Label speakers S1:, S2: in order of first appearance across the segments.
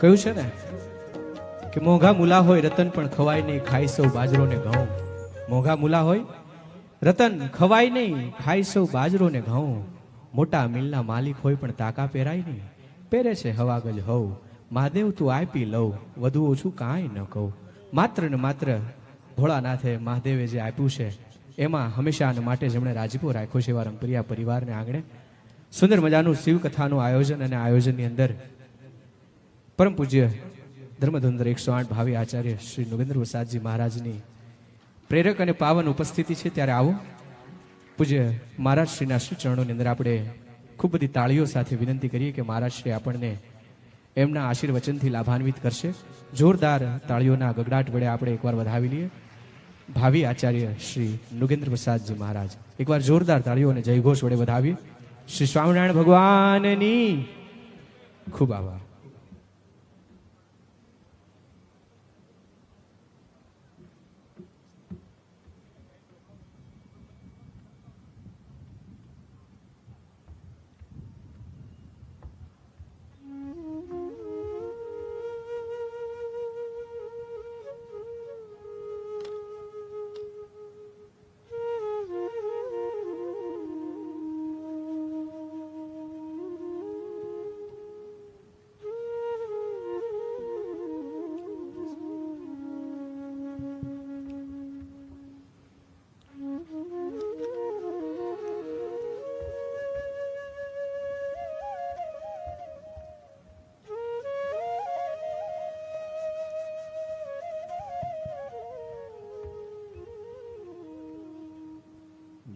S1: કહ્યું છે ને કે મોંઘા મુલા હોય, રતન પણ ખવાય નહીં ખાઈ સૌ બાજરો ને ઘઉં. મોંઘા મુલા હોય, રતન ખવાય નહીં ખાઈ સૌ બાજરો ને ઘઉં. મોટા મિલના માલિક હોય પણ તાકા પહેરાય નહીં. પહેરે છે હવાગજ હોઉ મહાદેવ, તું આપી લઉં. વધુ ઓછું કાંઈ ન કહું. માત્ર ને માત્ર ભોળાનાથે મહાદેવે જે આપ્યું છે, એમાં હંમેશા અને માટે જેમણે રાજીપો રાખ્યો છે એવા રંગપ્રિયા પરિવારને આંગણે સુંદર મજાનું શિવકથાનું આયોજન અને આયોજનની અંદર પરમ પૂજ્ય ધર્મધુંદર એકસો આઠ ભાવી આચાર્ય શ્રી નગેન્દ્ર પ્રસાદજી મહારાજની પ્રેરક અને પાવન ઉપસ્થિતિ છે. ત્યારે આવો. પૂજ્ય મહારાજ શ્રીના શ્રી ચરણોની અંદર આપણે ખૂબ બધી તાળીઓ સાથે વિનંતી કરીએ કે મહારાજ શ્રી આપણને એમના આશીર્વચનથી લાભાન્વિત કરશે. જોરદાર તાળીઓના ગગડાટ વડે આપણે એકવાર વધાવી લઈએ. ભાવિ આચાર્ય શ્રી નુગેન્દ્ર પ્રસાદજી મહારાજ. એકવાર જોરદાર તાળીઓ અને જયઘોષ વડે વધાવીએ. શ્રી સ્વામિનારાયણ ભગવાનની ખૂબ આભાર.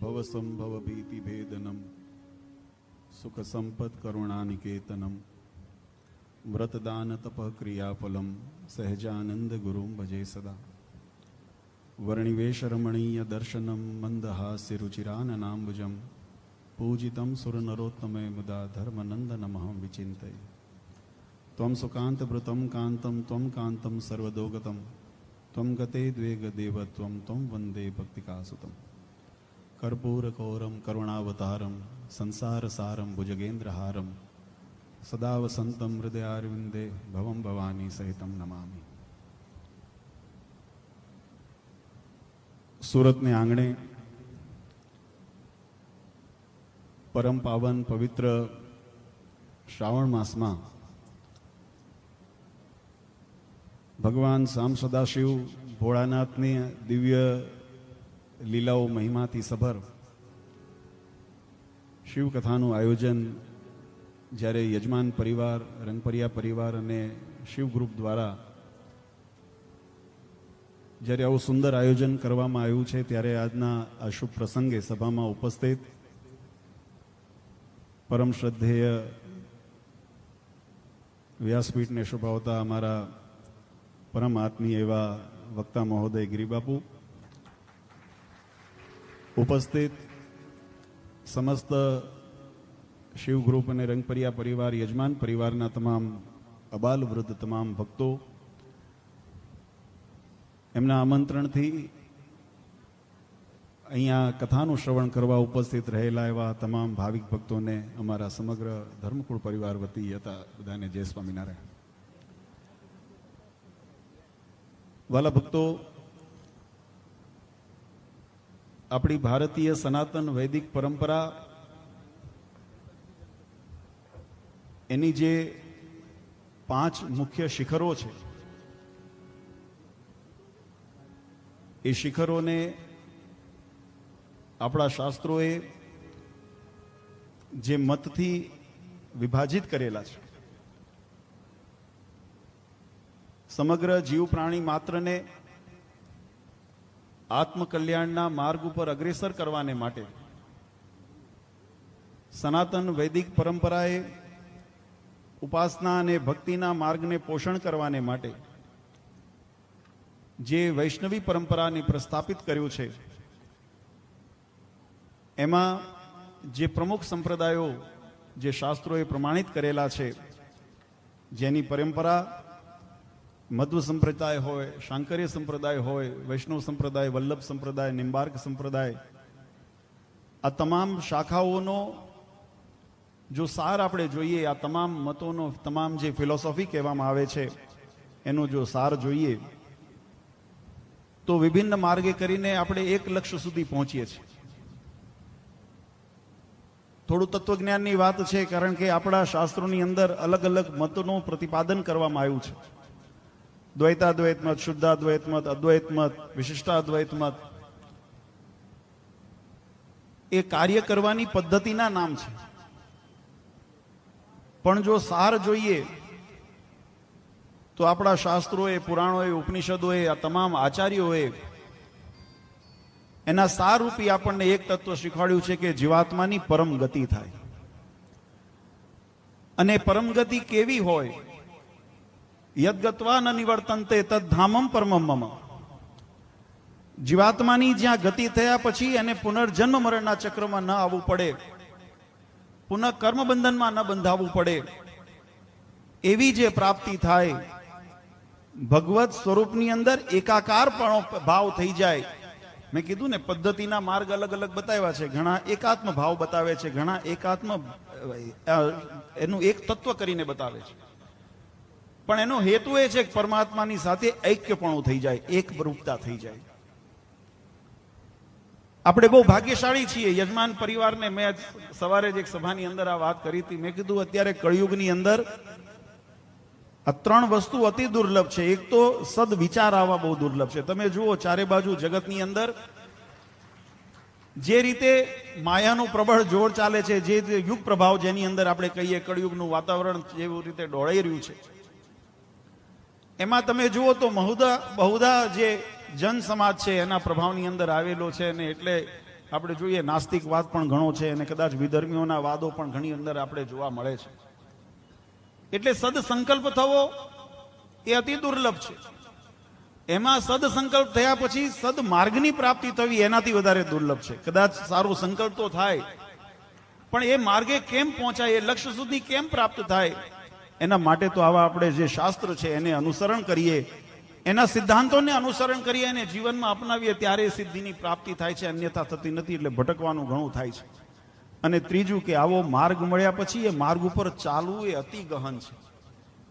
S2: ભવસંભવ ભીતિભેદનમ સુખ સંપદ કરુણાનિકેતનમ વ્રતદાન તપ ક્રિયાફલમ સહેજાનંદ ગુરુમ ભજે સદા વર્ણિવેશ રમણીય દર્શનમ મંદહાસ્ય રુચિરાનનાંબુજમ પૂજિતમ સુરનરોત્તમે મુદા ધર્મનંદનમહં વિચિંતય ત્વમ સુકાંતભૃતમ કાંતમ ત્વમ કાંતમ સર્વદોગતમ ત્વમ ગતે દ્વેગદેવ ત્વમ વંદે ભક્તિકાસુતમ કર્પૂરકૌરમ કરુણાવતારમ સંસારસારમ ભુજગેન્દ્રહારમ सदा वसन्तं હૃદયારવિંદે ભવમ ભવાની सहितं નમામિ સુરતને આંગણે પરમ પાવન પવિત્ર શ્રાવણ માસમાં ભગવાન સામ સદાશિવ ભોળાનાથની દિવ્ય લીલાઓ મહિમાથી સભર. શિવકથાનું આયોજન જ્યારે યજમાન પરિવાર, રંગપરિયા પરિવાર અને શિવ ગ્રુપ દ્વારા જ્યારે આવું સુંદર આયોજન કરવામાં આવ્યું છે, ત્યારે આજના આ શુભ પ્રસંગે સભામાં ઉપસ્થિત પરમ શ્રદ્ધેય વ્યાસપીઠને શોભાવતા અમારા પરમ આત્મીય એવા વક્તા મહોદય ગિરિબાપુ ઉપસ્થિત સમસ્ત શિવ ગ્રુપ અને રંગપરિયા પરિવાર, યજમાન પરિવારના તમામ અબાલ વૃદ્ધ તમામ ભક્તો, એમના આમંત્રણથી અહીંયા કથાનું શ્રવણ કરવા ઉપસ્થિત રહેલા એવા તમામ ભાવિક ભક્તોને અમારા સમગ્ર ધર્મકુળ પરિવાર વતી હતા બધાને જય સ્વામિનારાયણ. વાલા ભક્તો આપણી ભારતીય સનાતન વૈદિક પરંપરા એની જે પાંચ મુખ્ય શિખરો છે, એ શિખરોને આપણા શાસ્ત્રોએ જે મતથી વિભાજિત કરેલા છે. સમગ્ર જીવ પ્રાણી માત્રને આત્મકલ્યાણના માર્ગ ઉપર અગ્રેસર કરવાને માટે સનાતન વૈદિક પરંપરાએ ઉપાસના અને ભક્તિના માર્ગને પોષણ કરવાને માટે જે વૈષ્ણવી પરંપરાને પ્રસ્થાપિત કર્યું છે, એમાં જે પ્રમુખ સંપ્રદાયો જે શાસ્ત્રોએ પ્રમાણિત કરેલા છે, જેની પરંપરા મધ્વ સંપ્રદાય હોય, શાંકર્ય સંપ્રદાય હોય, વૈષ્ણવ સંપ્રદાય, વલ્લભ સંપ્રદાય, નિંબાર્ક સંપ્રદાય, આ તમામ શાખાઓનો જો સાર આપણે જોઈએ, આ તમામ મતોનો, તમામ જે ફિલોસોફી કહેવામાં આવે છે, એનો જો સાર જોઈએ, તો વિભિન્ન માર્ગે કરીને આપણે એક લક્ષ્ય સુધી પહોંચીએ છીએ. થોડું તત્વજ્ઞાનની વાત છે, કારણ કે આપણા શાસ્ત્રોની અંદર અલગ અલગ મતોનું પ્રતિપાદન કરવામાં આવ્યું છે. દ્વૈતાદ્વૈત મત શુદ્ધાદ્વૈત મત અદ્વૈત મત વિશિષ્ટાદ્વૈત મત એ કાર્ય કરવાની પદ્ધતિના નામ છે. પણ જો સાર જોઈએ, તો આપણા શાસ્ત્રોએ, પુરાણોએ, ઉપનિષદોએ, આ તમામ આચાર્યોએ એના સારરૂપી આપણને એક તત્વ શીખવાડ્યું છે કે જીવાત્માની પરમ ગતિ થાય. અને પરમ ગતિ કેવી હોય યદગત્વા ન નિવર્તનતે તદ્ધામમ પરમમ મમ જીવાત્માની જ્યાં ગતિ થયા પછી એને પુનર્જન્મ મરણના ચક્રમાં ન આવવું પડે પુનઃ કર્મ બંધનમાં ન બંધાવવું પડે એવી જે પ્રાપ્તિ થાય ભગવત સ્વરૂપની અંદર એકાકાર પણ ભાવ થઈ જાય મેં કીધું ને પદ્ધતિના માર્ગ અલગ અલગ બતાવ્યા છે ઘણા એકાત્મ ભાવ બતાવે છે ઘણા એકાત્મ એનું એક તત્વ કરીને બતાવે છે પણ એનો હેતુ એ છે કે પરમાત્માની સાથે ઐક્યપણું થઈ જાય, એકરૂપતા થઈ જાય. આપણે બહુ ભાગ્યશાળી છીએ. યજમાન પરિવારને મેં સવારે જ એક સભાની અંદર આ વાત કરી હતી. મેં કીધું, અત્યારે કળિયુગની અંદર આ ત્રણ વસ્તુ અતિ દુર્લભ છે. એક તો સદ વિચાર આવવા બહુ દુર્લભ છે. તમે જુઓ, ચારે બાજુ જગતની અંદર જે રીતે માયાનું પ્રબળ જોર ચાલે છે, જે યુગ પ્રભાવ જેની અંદર આપણે કહીએ, કળિયુગનું વાતાવરણ જેવું રીતે ડોળાઈ રહ્યું છે. એમાં તમે જુઓ તો મહુદા બહુધા જે જન સમાજ છે, એના પ્રભાવની અંદર આવેલો છે અને એટલે આપણે જોઈએ નાસ્તિકવાદ પણ ઘણો છે અને કદાચ વિધર્મીઓના વાદો પણ ઘણી અંદર આપણે જોવા મળે છે. એટલે સદ સંકલ્પ થવો એ અતિ દુર્લભ છે. એમાં સદસંકલ્પ થયા પછી સદ માર્ગની પ્રાપ્તિ થવી એનાથી વધારે દુર્લભ છે. કદાચ સારો સંકલ્પ તો થાય, પણ એ માર્ગે કેમ પહોંચાય, એ લક્ષ્ય સુધી કેમ પ્રાપ્ત થાય એના માટે તો આવા આપણે જે શાસ્ત્ર છે એને અનુસરણ કરીએ, એના સિદ્ધાંતોને અનુસરણ કરીએ અને જીવનમાં અપનાવીએ ત્યારે સિદ્ધિની પ્રાપ્તિ થાય છે, અન્યથા થતી નથી એટલે ભટકવાનું ઘણું થાય છે. અને ત્રીજું કે આવો માર્ગ મળ્યા પછી એ માર્ગ ઉપર ચાલવું એ અતિ ગહન છે.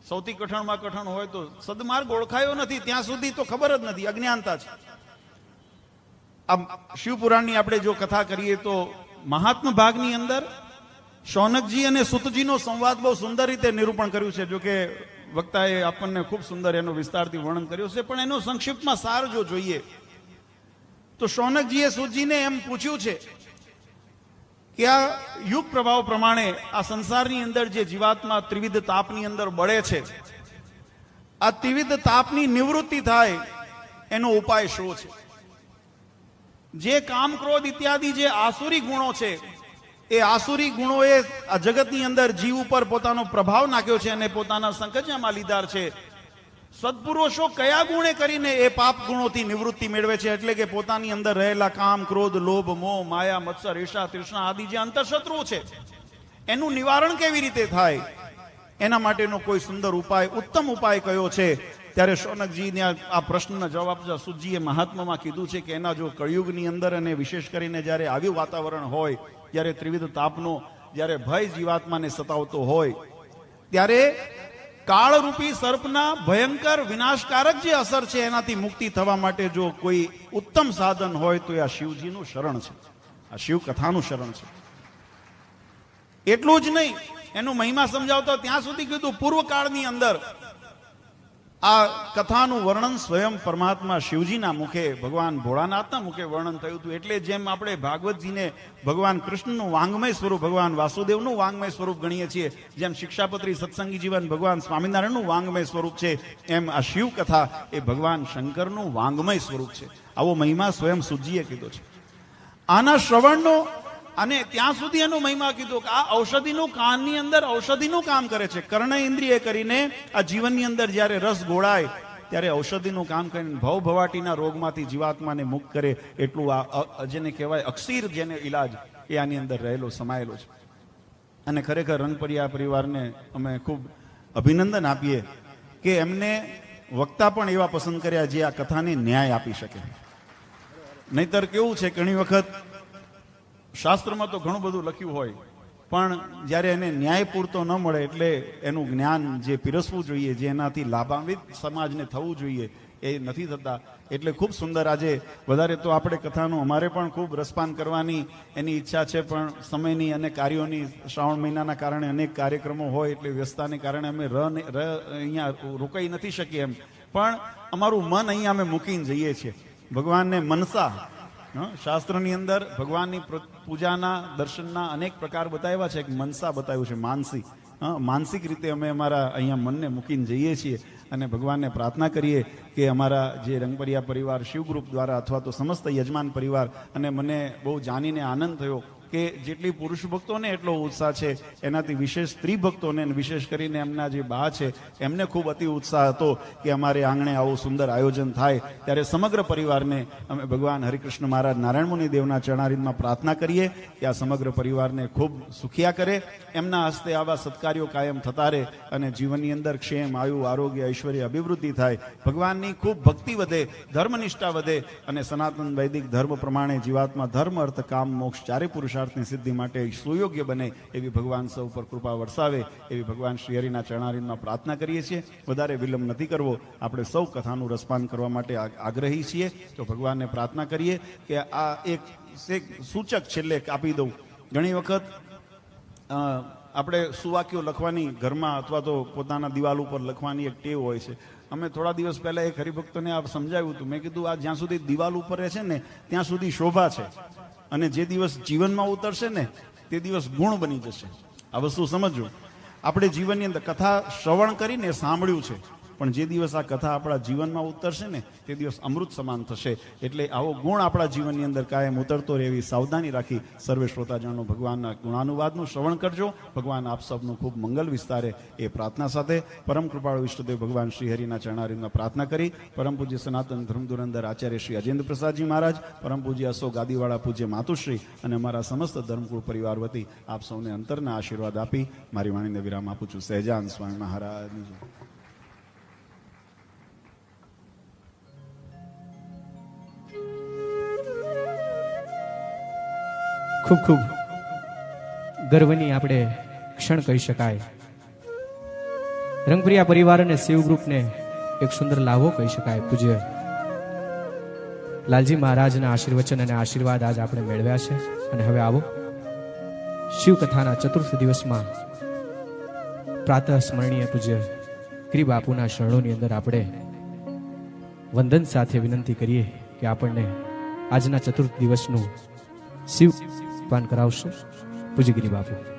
S2: સૌથી કઠણમાં કઠણ હોય તો સદમાર્ગ ઓળખાયો નથી, ત્યાં સુધી તો ખબર જ નથી, અજ્ઞાનતા છે. આ શિવપુરાણની આપણે જો કથા કરીએ તો મહાત્મ ભાગની અંદર શૌનકજી અને સુતજીનો સંવાદ બહુ સુંદર રીતે નિરૂપણ કર્યું છે. જોકે વક્તાએ આપણને ખૂબ સુંદર એનો વિસ્તારથી વર્ણન કર્યું છે. પણ એનો સંક્ષિપ્તમાં સાર જો જોઈએ, તો શૌનકજીએ સુતજીને એમ પૂછ્યું છે કે આ યુગ પ્રભાવ પ્રમાણે આ સંસારની અંદર જે જીવાત્મા ત્રિવિધ તાપની અંદર બળે છે, આ ત્રિવિધ તાપની નિવૃત્તિ થાય એનો ઉપાય શું છે? જે કામ ક્રોધ ઇત્યાદિ જે આસુરી ગુણો છે એ આસુરી ગુણોએ આ જગતની અંદર જીવ ઉપર પોતાનો પ્રભાવ નાખ્યો છે અને પોતાના સંકજામાં લીધાર છે. સદપુરુષો કયા ગુણે કરીને એ પાપ ગુણોથી નિવૃત્તિ મેળવે છે? એટલે કે પોતાની અંદર રહેલા કામ, ક્રોધ, લોભ, મોહ, માયા, મત્સર, ઈર્ષા તૃષ્ણા આદિ જે અંતરશત્રુ છે, એનું નિવારણ કેવી રીતે થાય? એના માટેનો કોઈ સુંદર ઉપાય, ઉત્તમ ઉપાય કયો છે? ત્યારે શૌનકજીને આ પ્રશ્નના જવાબ સુજીએ મહાત્મામાં કીધું છે કે એના જો કળિયુગની અંદર અને વિશેષ કરીને જ્યારે આવ્યું વાતાવરણ હોય, જ્યારે ત્રિવિધ તાપનો જ્યારે ભય જીવાત્માને સતાવતો હોય, ત્યારે કાળરૂપી સર્પના ભયંકર વિનાશકારક જે અસર છે એનાથી મુક્તિ થવા માટે જો કોઈ ઉત્તમ સાધન હોય, તો એ આ શિવજીનું શરણ છે. આ શિવ કથાનું શરણ છે. એટલું જ નહીં, એનું મહિમા સમજાવતો ત્યાં સુધી કીધું, પૂર્વકાળની અંદર આ કથાનું વર્ણન સ્વયં પરમાત્મા શિવજીના મુખે, ભગવાન ભોળાનાથના મુખે વર્ણન થયું હતું. એટલે જેમ આપણે ભાગવતજીને ભગવાન કૃષ્ણનું વાંગમય સ્વરૂપ, ભગવાન વાસુદેવનું વાંગમય સ્વરૂપ ગણીએ છીએ, જેમ શિક્ષાપત્રી સત્સંગી જીવન ભગવાન સ્વામિનારાયણનું વાંગમય સ્વરૂપ છે, એમ આ શિવ કથા એ ભગવાન શંકરનું વાંગમય સ્વરૂપ છે. આવો મહિમા સ્વયં સુજીએ કીધો છે. આના શ્રવણનો અને ત્યાં સુધી એનો મહિમા કીધો કે આ ઔષધિનું કાનની અંદર ઔષધિનું કામ કરે છે. કર્ણ ઇન્દ્રિય કરીને આ જીવનની અંદર જ્યારે રસ ગોળાય, ત્યારે ઔષધિનું કામ કરીને ભવ ભવાટીના રોગમાંથી જીવાત્માને મુક્ત કરે એટલું આ જેને કહેવાય અક્ષીર જેને ઈલાજ એ આની અંદર રહેલો, સમાયેલો છે. અને ખરેખર રંગપરિયા પરિવારને અમે ખૂબ અભિનંદન આપીએ કે એમને વક્તા પણ એવા પસંદ કર્યા જે આ કથાને ન્યાય આપી શકે. નહીતર કેવું છે, ઘણી વખત શાસ્ત્રમાં તો ઘણું બધું લખ્યું હોય, પણ જ્યારે એને ન્યાય પૂરતો ન મળે એટલે એનું જ્ઞાન જે પીરસવું જોઈએ, જે એનાથી લાભાન્વિત સમાજને થવું જોઈએ, એ નથી થતા. એટલે ખૂબ સુંદર આજે વધારે તો આપણે કથાનું, અમારે પણ ખૂબ રસપાન કરવાની એની ઈચ્છા છે, પણ સમયની અને કાર્યોની, શ્રાવણ મહિનાના કારણે અનેક કાર્યક્રમો હોય, એટલે વ્યસ્તતાને કારણે અમે ર અહીંયા રોકાઈ નથી શકીએ એમ. પણ અમારું મન અહીંયા અમે મૂકીને જઈએ છીએ. ભગવાનને મનસા શાસ્ત્રની અંદર ભગવાનની પૂજાના, દર્શનના અનેક પ્રકાર બતાવ્યા છે. એક મનસા બતાવ્યું છે માનસી માનસિક રીતે અમે અમારા અહીંયા મનને મૂકીને જઈએ છીએ અને ભગવાનને પ્રાર્થના કરીએ કે અમારા જે રંગપરિયા પરિવાર શિવ દ્વારા અથવા તો સમસ્ત યજમાન પરિવાર અને મને બહુ જાણીને આનંદ થયો કે જેટલી પુરુષ ભક્તોને એટલો ઉત્સાહ છે, એનાથી વિશેષ સ્ત્રી ભક્તોને વિશેષ કરીને એમના જે બા છે, એમને ખૂબ અતિ ઉત્સાહ હતો કે અમારે આંગણે આવું સુંદર આયોજન થાય. ત્યારે સમગ્ર પરિવારને અમે ભગવાન હરિકૃષ્ણ મહારાજ નારાયણ મુનિ દેવના ચરણારીમાં પ્રાર્થના કરીએ કે આ સમગ્ર પરિવારને ખૂબ સુખિયા કરે. એમના હસ્તે આવા સત્કાર્યો કાયમ થતા રહે અને જીવનની અંદર ક્ષેમ, આયુ, આરોગ્ય, ઐશ્વર્ય, અભિવૃદ્ધિ થાય. ભગવાનની ખૂબ ભક્તિ વધે, ધર્મનિષ્ઠા વધે અને સનાતન વૈદિક ધર્મ પ્રમાણે જીવાત્મા ધર્મ, અર્થ, કામ, મોક્ષ ચારે પુરુષાર્થની સિદ્ધિ માટે સુયોગ્ય બને એવી ભગવાન સૌ પર કૃપા વરસાવે, એવી ભગવાન શ્રી હરિના ચરણારીમાં પ્રાર્થના કરીએ છીએ. વધારે વિલંબ નથી કરવો. આપણે સૌ કથાનું રસપાન કરવા માટે આગ્રહી છીએ. તો ભગવાનને પ્રાર્થના કરીએ કે આ એક સૂચક છેલ્લે આપી દઉં. ઘણી વખત આપણે સુવાક્યો લખવાની ઘરમાં અથવા તો પોતાના દિવાલ ઉપર લખવાની એક ટેવ હોય છે. અમે થોડા દિવસ પહેલાં એક હરિભક્તોને આ સમજાવ્યું હતું. મેં કીધું, આ જ્યાં સુધી દિવાલ ઉપર રહે છે ને, ત્યાં સુધી શોભા છે. અને જે દિવસ જીવનમાં ઉતરશે ને, તે દિવસ ગુણ બની જશે. આ વસ્તુ સમજવું આપણે જીવનની અંદર કથા શ્રવણ કરીને સાંભળ્યું છે. પણ જે દિવસ આ કથા આપણા જીવનમાં ઉતરશે ને, તે દિવસ અમૃત સમાન થશે. એટલે આવો ગુણ આપણા જીવનની અંદર કાયમ ઉતરતો રહે એવી સાવધાની રાખી સર્વે શ્રોતાજનો ભગવાનના ગુણાનુવાદનું શ્રવણ કરજો. ભગવાન આપ સૌનું ખૂબ મંગલ વિસ્તારે એ પ્રાર્થના સાથે પરમ કૃપાળુ વિષ્ણુદેવ ભગવાન શ્રી હરિના ચરણારીમાં પ્રાર્થના કરી. પરમ પૂજ્ય સનાતન ધર્મ ધુરંદર આચાર્ય શ્રી અજેન્દ્ર પ્રસાદજી મહારાજ, પરમ પૂજ્ય અશોક ગાદીવાળા પૂજ્ય માતુશ્રી અને અમારા સમસ્ત ધર્મકુળ પરિવાર વતી આપ સૌને અંતરના આશીર્વાદ આપી મારી વાણીને વિરામ આપું છું. સહેજાન સ્વામી મહારાજની
S3: ખૂબ ખૂબ ગર્વની આપણે ક્ષણ કહી શકાય. રંગપ્રિયા પરિવાર અને શિવ ગ્રુપને એક સુંદર લાવો કહી શકાય પૂજ્ય. લાલજી મહારાજના આશીર્વચન અને આશીર્વાદ આજ આપણે મેળવ્યા છે. અને હવે આવો. શિવ કથાના ચતુર્થ દિવસમાં પ્રાતઃ સ્મરણીય પૂજ્ય શ્રી બાપુના શરણોની અંદર આપણે વંદન સાથે વિનંતી કરીએ કે આપણને આજના ચતુર્થ દિવસનું શિવ પાન કરાવશો. પૂજ્યગીરી બાપુ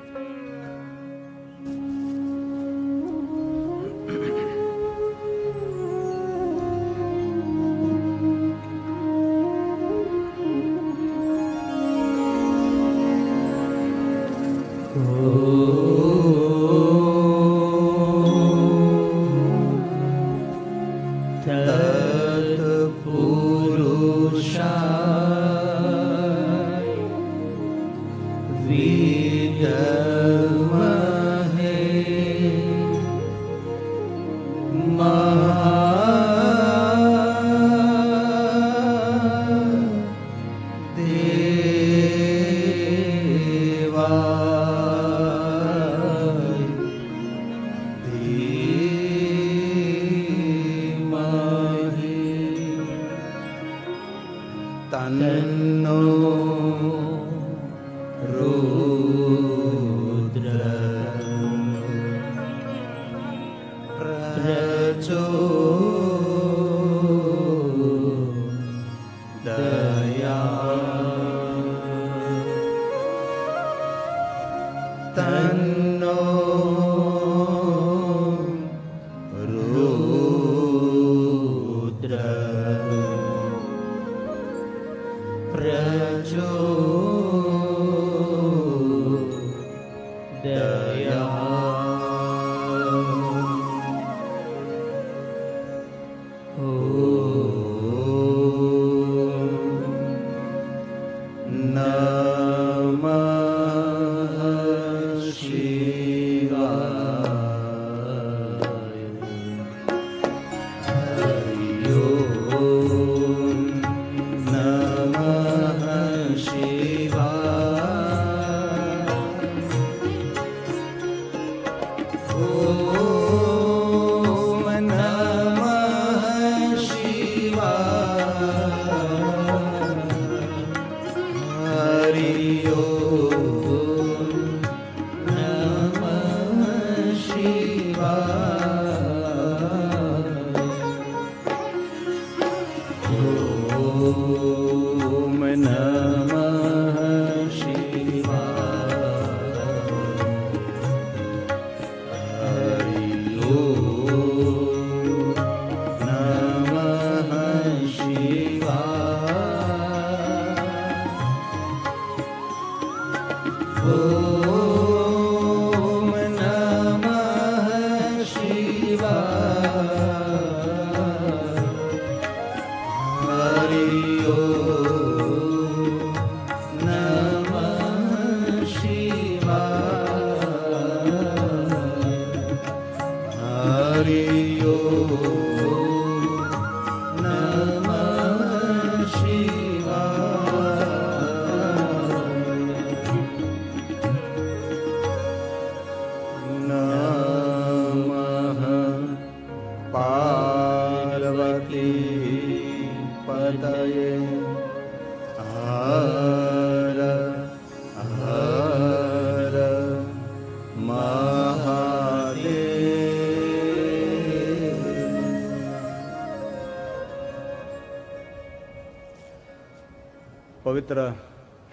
S3: पवित्र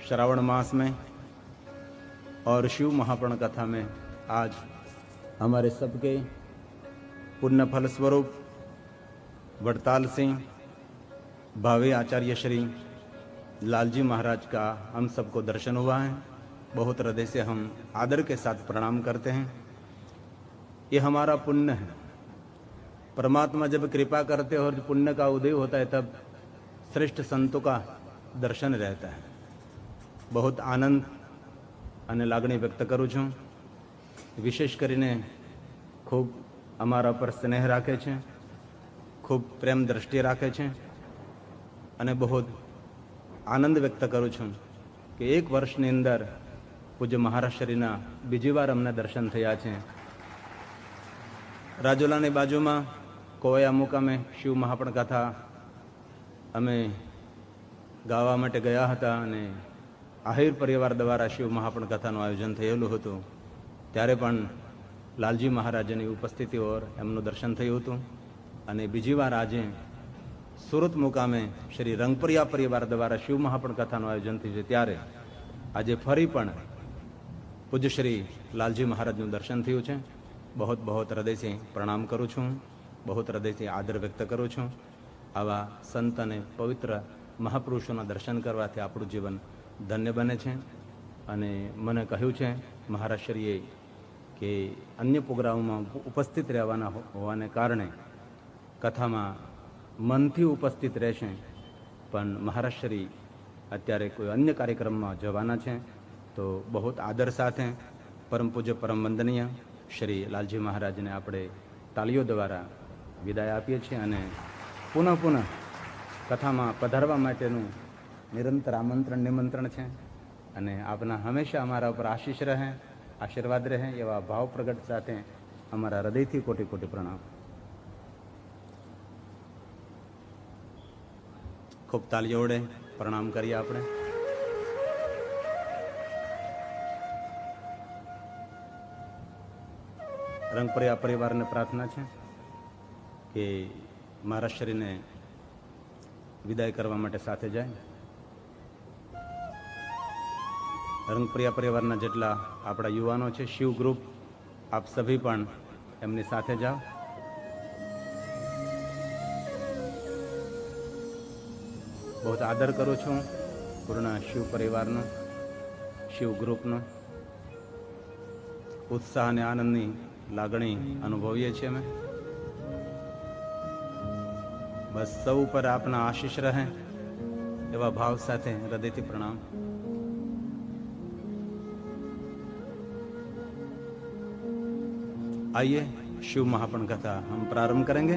S3: श्रावण मास में और शिव महाप्रण कथा में आज हमारे सबके पुण्य फल स्वरूप वड़ताल सिंह, भावे आचार्य श्री लालजी महाराज का हम सबको दर्शन हुआ है। बहुत हृदय से हम आदर के साथ प्रणाम करते हैं। ये हमारा पुण्य है। परमात्मा जब कृपा करते हैं और पुण्य का उदय होता है, तब श्रेष्ठ संतों का દર્શન રહેતા હૈ. બહુ આનંદ અને લાગણી વ્યક્ત કરું છું. વિશેષ કરીને ખૂબ અમારા પર સ્નેહ રાખે છે, ખૂબ પ્રેમ દ્રષ્ટિ રાખે છે અને બહુ આનંદ વ્યક્ત કરું છું કે એક વર્ષની અંદર પૂજ્ય મહારાષ્ટ્રીના બીજી વાર અમને દર્શન થયા છે. રાજુલાની બાજુમાં કોયા મુકામે શિવ મહાપણ કથા અમે ગાવા માટે ગયા હતા અને આહિર પરિવાર દ્વારા શિવ મહાપણ કથાનું આયોજન થયેલું હતું. ત્યારે પણ લાલજી મહારાજની ઉપસ્થિતિ ઓર એમનું દર્શન થયું હતું. અને બીજી વાર આજે સુરત મુકામે શ્રી રંગપરિયા પરિવાર દ્વારા શિવ મહાપણ કથાનું આયોજન થયું છે. ત્યારે આજે ફરી પણ પૂજ્ય શ્રી લાલજી મહારાજનું દર્શન થયું છે. બહુ બહુ હૃદયથી પ્રણામ કરું છું. બહુ હૃદયથી આદર વ્યક્ત કરું છું. આવા સંત અને પવિત્ર મહાપુરુષોના દર્શન કરવાથી આપણું જીવન ધન્ય બને છે. અને મને કહ્યું છે મહારાષ્ટ્રીએ કે અન્ય પ્રોગ્રામોમાં ઉપસ્થિત રહેવાના હોવાને કારણે કથામાં મનથી ઉપસ્થિત રહેશે, પણ મહારાષ્ટ્રી અત્યારે કોઈ અન્ય કાર્યક્રમમાં જવાના છે. તો બહુ આદર સાથે, પરમ પૂજ્ય, પરમ વંદનીય શ્રી લાલજી મહારાજને આપણે તાલીઓ દ્વારા વિદાય આપીએ છીએ અને પુનઃ પુનઃ કથામાં પધારવા માટેનું નિરંતર આમંત્રણ નિમંત્રણ છે અને આપના હંમેશા અમારા ઉપર આશીષ રહે, આશીર્વાદ રહે એવા ભાવ પ્રગટ સાથે અમારા હૃદયથી કોટી કોટી પ્રણામ. ખૂબ તાલીઓ વડે પ્રણામ કરીએ આપણે. રંગપરિયા પરિવારને પ્રાર્થના છે કે મારા શરીરને વિદાય કરવા માટે સાથે જાય. રંગપ્રિયા પરિવારના જેટલા આપણા યુવાનો છે, શિવ ગ્રુપ, આપ સભી પણ એમની સાથે જાઓ. બહુ આદર કરું છું પૂર્ણ શિવ પરિવારનો, શિવ ગ્રુપનો. ઉત્સાહ અને આનંદની લાગણી અનુભવીએ છીએ અમે. બસ સૌ ઉપર આપના આશીષ રહે એવા ભાવ સાથે હૃદયથી પ્રણામ आइए शिव महापण कथा हम प्रारंभ करेंगे